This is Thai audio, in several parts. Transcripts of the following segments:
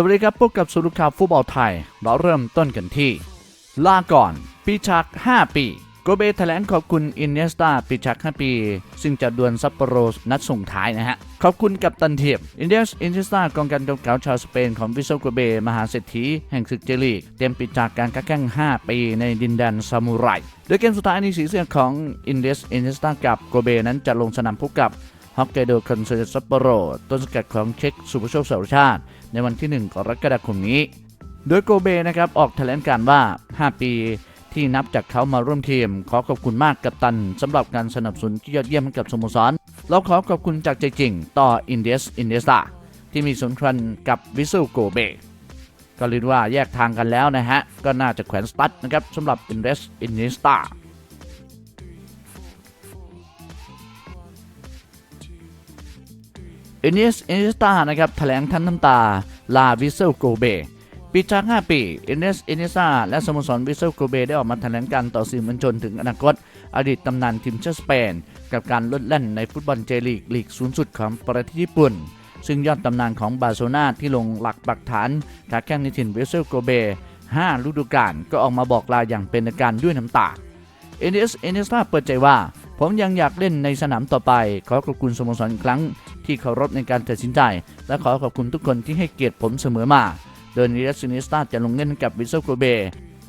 สวัสดีครับพบกับสุรุข่าวฟุตบอลไทย เราเริ่มต้นกันที่ ลาก่อน ปีชัก 5 ปี โกเบแถลงขอบคุณอินเนสตาปีชัก 5 ปี ซึ่งจะดวลซัปโปโรนัดส่งท้ายนะฮะ ขอบคุณกับตันเทียบอินเดสอินเนสตากองการกำกับชาวสเปนของวิโซโกเบ มหาเศรษฐีแห่งศึกเจลีกเตรียมปิดจากการค้าแข่ง5 ปีในดินแดนซามูไรโดยเกมสุดท้ายในสีเสื้อของอินเดสอินเนสตากับโกเบนั้นจะลงสนามพบกับ ฮอกไกโดคอนเซซัปโปโรต้นสกัดของเช็คสุภโชคสารชาติ ในวันที่ 1 กรกฎาคมนี้ โดยโกเบนะครับออกแถลงการว่า 5 ปีที่นับจากเขามาร่วมทีม ขอขอบคุณมากกับตันสำหรับการสนับสนุนที่ยอดเยี่ยมให้กับสโมสรเราขอขอบคุณจากใจจริง ต่ออินเดสอินเดสตาที่มีสนครันกับวิสุโกเบก็เรียกว่าแยกทางกันแล้วนะฮะ ก็น่าจะแขวนสตั๊ดนะครับสำหรับอินเดสอินเดสตา อินเนสอินเนสตานะครับแถลงทันน้ำตา ลาวิเซลโกเบปีจาก 5 ปีอินเนสอินเนสตาและสโมสรวิเซลโกเบได้ออกมาแถลงการต่อสื่อมวลชนถึงอนาคต อดีตตำนานทีมชาติสเปน กับการลดแล่นในฟุตบอลเจลีกลีกสูงสุดของประเทศญี่ปุ่น ซึ่งยอดตำนานของบาร์โซนาที่ลงหลักปักฐานกาแข่งในถิ่นวิเซลโกเบ5ฤดูกาลก็ออกมาบอกลาอย่างเป็นทางการด้วยน้ำตาเอเนสเอเนสตาเปิดใจว่าผมยังอยากเล่นในสนามต่อไป ขอขอบคุณสโมสรอีกครั้ง ที่เคารพในการตัดสินใจ และขอขอบคุณทุกคนที่ให้เกียรติผมเสมอมา โดยอเนสเอเนสตาจะลงเล่นกับวิสเซโกเบ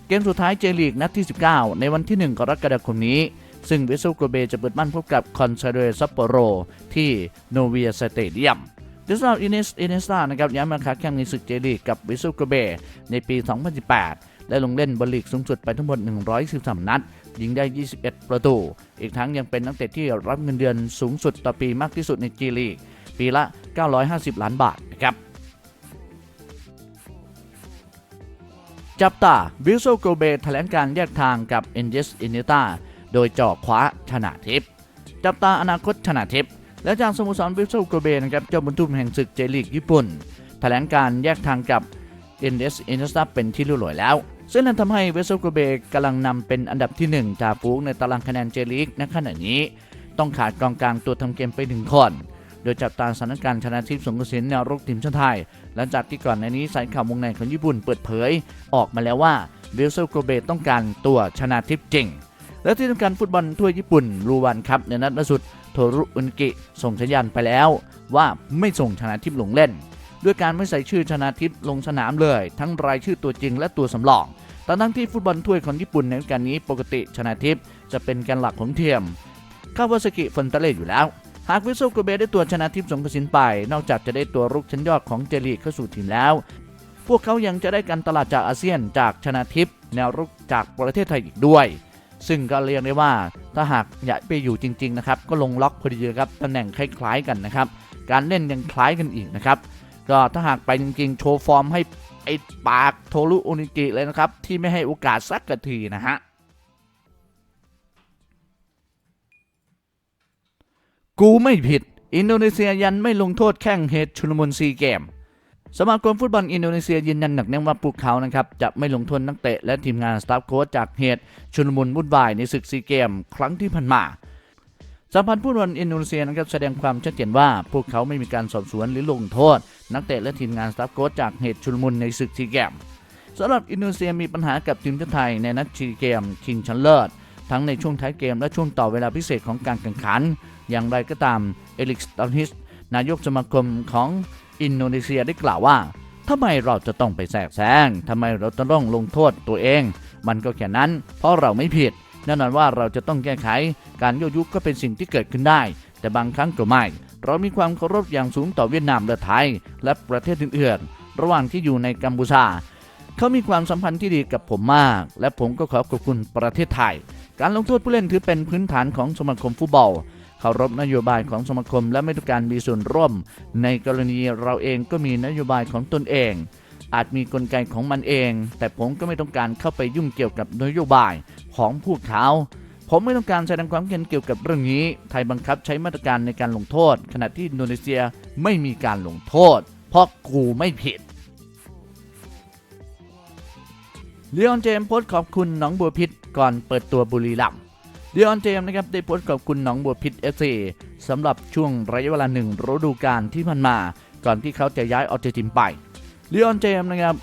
เกมสุดท้ายเจลีกนัดที่ 19 ในวันที่ 1 กรกฎาคมนี้ ซึ่งวิสเซโกเบจะเปิดบ้านพบกับคอนซาเดรซัปโปโรที่โนเวียสเตเดียมดิสซาอินเนสอเนสตานะครับย้ายมาค้าแข่งในศึกเจลีกกับวิสเซโกเบในปี 2018 และลงเล่นบอลลีกสูงสุดไปทั้งหมด 113 นัด ยิงได้ 21 ประตู อีกทั้งยังเป็นนักเตะที่รับเงินเดือนสูงสุดต่อปีมากที่สุดในจีลีก ปีละ 950 ล้านบาทนะครับจับตาวิลโซโกเบแถลงการแยกทางกับเอนเจสอินิต้าโดยจ่อคว้าชนะทิพย์จับตาอนาคตชนะทิพย์และจากสโมสรวิลโซโกเบนะครับเจ้าบุญทุ่มแห่งศึกเจลีกญี่ปุ่น แถลงการแยกทางกับเอนเจสอินิต้าเป็นที่รู้หลอยแล้ว ซึ่งนั่นทำให้เวสโซโกเบกำลังนำเป็นอันดับที่ 1 จากฟูงในตารางคะแนนเจลีกในขณะนี้ ต้องขาดกองกลางตัวทำเกมไปหนึ่งคนโดยจับตาสถานการณ์ชนะทิพย์สงกระสินแนวรุกทีมชาติไทย หลังจากที่ก่อนในนี้สายข่าววงในของญี่ปุ่นเปิดเผย ออกมาแล้วว่าเวลเซลโกเบต้องการตัวชนะทิพย์จริง และที่ทำการฟุตบอลทั่วญี่ปุ่นรูวันครับในนัดล่าสุดโทรุอุนกิส่งสัญญาณไปแล้ว ว่าไม่ส่งชนะทิพย์ลงเล่น ด้วยการไม่ใส่ชื่อชนะทิพย์ลงสนามเลย ทั้งรายชื่อตัวจริงและตัวสำรอง ตอนทั้งที่ฟุตบอลถ้วยของญี่ปุ่นในฤดูการนี้ปกติชนะทิพย์จะเป็นแกนหลักของเทียมคาวาซากิฟอนตาเล่อยู่แล้ว หากวิโซโกเบได้ตัวชนะทิพย์สงกสินไป นอกจากจะได้ตัวรุกชั้นยอดของเจลีกเข้าสู่ทีมแล้ว พวกเขายังจะได้การตลาดจากอาเซียนจากชนะทิพย์แนวรุกจากประเทศไทยอีกด้วย ซึ่งก็เรียกได้ว่าถ้าหากอยากไปอยู่จริง ๆ นะครับ ก็ลงล็อกพอดีครับตำแหน่งคล้ายๆกันนะครับ การเล่นยังคล้ายกันอีกนะครับก็ถ้าหากไปจริงๆ โชว์ฟอร์มให้ อ้ปากโทรุโอนิกิเลยนะครับ ที่ไม่ให้โอกาสสักกะทีนะฮะกูไม่ผิด อินโดนีเซียยันไม่ลงโทษแข่งเหตุชุลมุนซีเกม สมาคมฟุตบอลอินโดนีเซียยืนยันหนักแน่นว่าพวกเขานะครับจะไม่ลงโทษนักเตะและทีมงานสตาฟโค้ชจากเหตุชุลมุนวุ่นวายในศึกซีเกม ครั้งที่ผ่านมาสัมพันธ์ผู้บอลอินโดนีเซียนะครับแสดงความชัดเจนว่าพวกเขาไม่มีการสอบสวนหรือลงโทษ นักเตะและทีมงานสตาฟโค้ชจากเหตุชุลมุนในศึกซีเกมสำหรับอินโดนีเซียมีปัญหากับทีมชาติไทยในนัดซีเกมชิงชันเลิศทั้งในช่วงท้ายเกมและช่วงต่อเวลาพิเศษของการแข่งขัน อย่างไรก็ตามเอลิกสตันฮิสนายกสมาคมของอินโดนีเซียได้กล่าวว่าทำไมเราจะต้องไปแทรกแซงทำไมเราจะต้องลงโทษตัวเอง มันก็แค่นั้น เพราะเราไม่ผิดแน่นอนว่าเราจะต้องแก้ไข การโยกยุก็เป็นสิ่งที่เกิดขึ้นได้ แต่บางครั้งก็ไม่ เรามีความเคารพอย่างสูงต่อเวียดนามและไทย และประเทศอื่นๆ ระหว่างที่อยู่ในกัมพูชา เขามีความสัมพันธ์ที่ดีกับผมมาก และผมก็ขอขอบคุณประเทศไทย การลงโทษผู้เล่นถือเป็นพื้นฐานของสมาคมฟุตบอลเคารพนโยบายของสมาคมและไม่ต้องการมีส่วนร่วม ในกรณีเราเองก็มีนโยบายของตนเอง อาจมีกลไกของมันเอง แต่ผมก็ไม่ต้องการเข้าไปยุ่งเกี่ยวกับนโยบายของพวกเขา ผมไม่ต้องการแสดงความเห็นเกี่ยวกับเรื่องนี้ ไทยบังคับใช้มาตรการในการลงโทษ ขณะที่อินโดนีเซียไม่มีการลงโทษ เพราะกูไม่ผิดเลออนเจมส์โพสขอบคุณหนองบัวพิษก่อนเปิดตัวบุรีรัมย์เลออนเจมส์นะครับได้โพสต์ขอบคุณหนองบัวพิษเอฟซีสำหรับช่วงระยะเวลาหนึ่งฤดูกาลที่ผ่านมา ก่อนที่เขาจะย้ายออกจากทีมไปเลีออนเจมส์นะครับ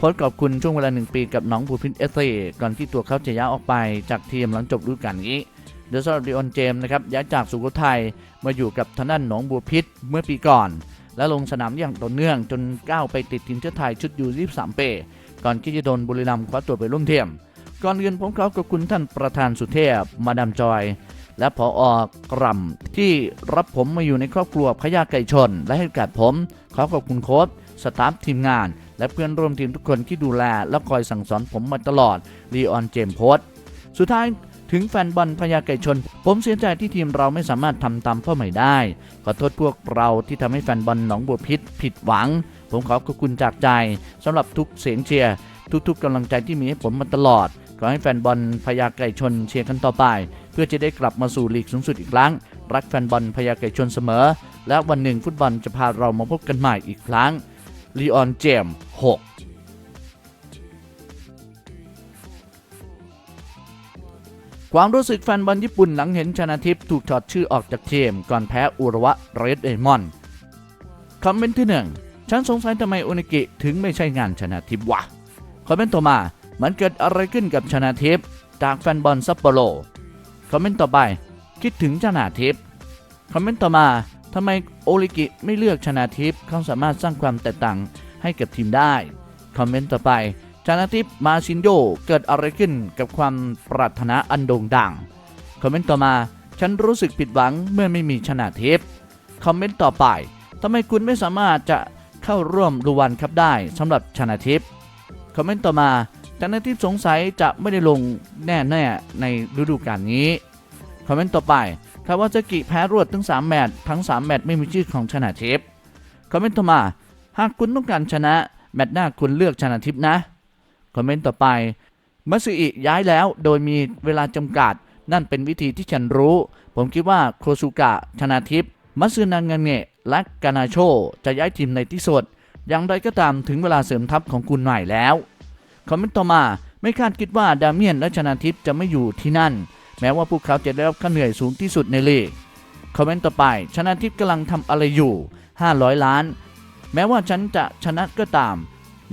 โพสต์ขอบคุณช่วงเวลาหนึ่งปีกับน้องบูพินเอสเซก่อนที่ตัวเขาจะย้ายออกไปจากทีมหลังจบฤดูกาลนี้โดยสำหรับลีออนเจมส์นะครับย้ายจากสุโขทัยมาอยู่กับทางด้านหนองบัวพิษเมื่อปีก่อน และลงสนามอย่างต่อเนื่องจนก้าวไปติดทีมชาติไทยชุดยู23ปีก่อนที่จะโดนบุรีรัมย์คว้าตัวไปร่วมทียม ก่อนเรียนผมขอขอบคุณท่านประธานสุเทพ มาดามจอย และผออกรัมที่รับผมมาอยู่ในครอบครัวพญาไก่ชน และให้กาสผมขอขอบคุณโค้ช สตาฟทีมงาน และเพื่อนร่วมทีมทุกคนที่ดูแล และคอยสั่งสอนผมมาตลอดลีออนเจมส์โพสต์สุดท้ายถึงแฟนบอลพญาไก่ชน ผมเสียใจที่ทีมเราไม่สามารถทำตามเป้าหมายได้ ขอโทษพวกเราที่ทำให้แฟนบอลหนองบัวพิษผิดหวัง ผมขอขอบคุณจากใจสำหรับทุกเสียงเชียร์ทุกๆกำลังใจที่มีให้ผมมาตลอด ขอให้แฟนบอลพญาไก่ชนเชียร์กันต่อไป เพื่อจะได้กลับมาสู่ลีกสูงสุดอีกครั้ง รักแฟนบอลพญาไก่ชนเสมอ และวันหนึ่งฟุตบอลจะพาเรามาพบกันใหม่อีกครั้ง ลีออนเจมส์6ความรู้สึกแฟนบอลญี่ปุ่นหลังเห็นชนะทิพย์ถูกถอดชื่อออกจากทีมก่อนแพ้อุระวะเรดเดมอนคอมเมนต์ที่หนึ่งฉันสงสัยทำไมโอนิกิถึงไม่ใช่งานชนะทิพย์วะ คอมเมนต์ต่อมา มันเกิดอะไรขึ้นกับชนะทิพย์จากแฟนบอลซัปโปโร คอมเมนต์ต่อไป คิดถึงชนะทิพย์คอมเมนต์ต่อมา ทำไมโอริกิไม่เลือกชนะทิพย์เขาสามารถสร้างความแตกต่างให้กับทีมได้ คอมเมนต์ต่อไปชนะทิพย์มาชินโยเกิดอะไรขึ้นกับความปรารถนาอันโด่งดัง คอมเมนต์ต่อมาฉันรู้สึกผิดหวังเมื่อไม่มีชนะทิพย์คอมเมนต์ต่อไปทำไมคุณไม่สามารถจะเข้าร่วมรูวันครับได้สำหรับชนะทิพย์คอมเมนต์ต่อมาชนะทิพย์สงสัยจะไม่ได้ลงแน่ๆในฤดูกาลนี้ คอมเมนต์ต่อไป คาวาซากิแพ้รวดทั้ง 3 แมตช์ทั้ง 3 แมตช์ไม่มีชื่อของชนะทิพย์คอมเมนต์ต่อมา หากคุณต้องการชนะแมตช์หน้าคุณเลือกชนะทิพย์นะ คอมเมนต์ต่อไปมัตสึอิย้ายแล้วโดยมีเวลาจำกัด นั่นเป็นวิธีที่ฉันรู้ ผมคิดว่าโคซูกะชนะทิพย์มัตสึนางเงะและกานาโชจะย้ายทีมในที่สุดอย่างไรก็ตามถึงเวลาเสริมทัพของคุณใหม่แล้ว คอมเมนต์ต่อมาไม่คาดคิดว่าดาเมียนและชนาทิพย์จะไม่อยู่ที่นั่น แม้ว่าพวกเขาจะได้รับค่าเหนื่อยสูงที่สุดในลีกคอมเมนต์ต่อไป ชนาทิพย์กำลังทำอะไรอยู่ 500 ล้าน แม้ว่าฉันจะชนะก็ตาม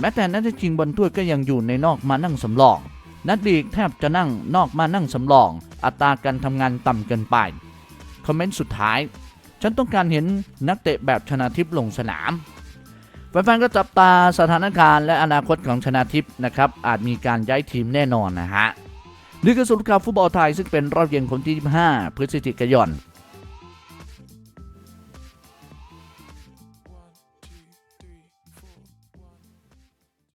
แม้แต่นัดชิงบอลถ้วยก็ยังอยู่ในนอกมานั่งสำรอง นัดลีกแทบจะนั่งนอกมานั่งสำรอง อัตราการทำงานต่ำเกินไป คอมเมนต์สุดท้าย ฉันต้องการเห็นนักเตะแบบชนาทิพย์ลงสนามแฟนๆก็จับตาสถานการณ์และอนาคตของชนาทิพย์นะครับอาจมีการย้ายทีมแน่นอนนะฮะ นี่คือสรุปข่าวฟุตบอลไทยซึ่งเป็นรอบเย็นของที่ 25 พฤศจิกายน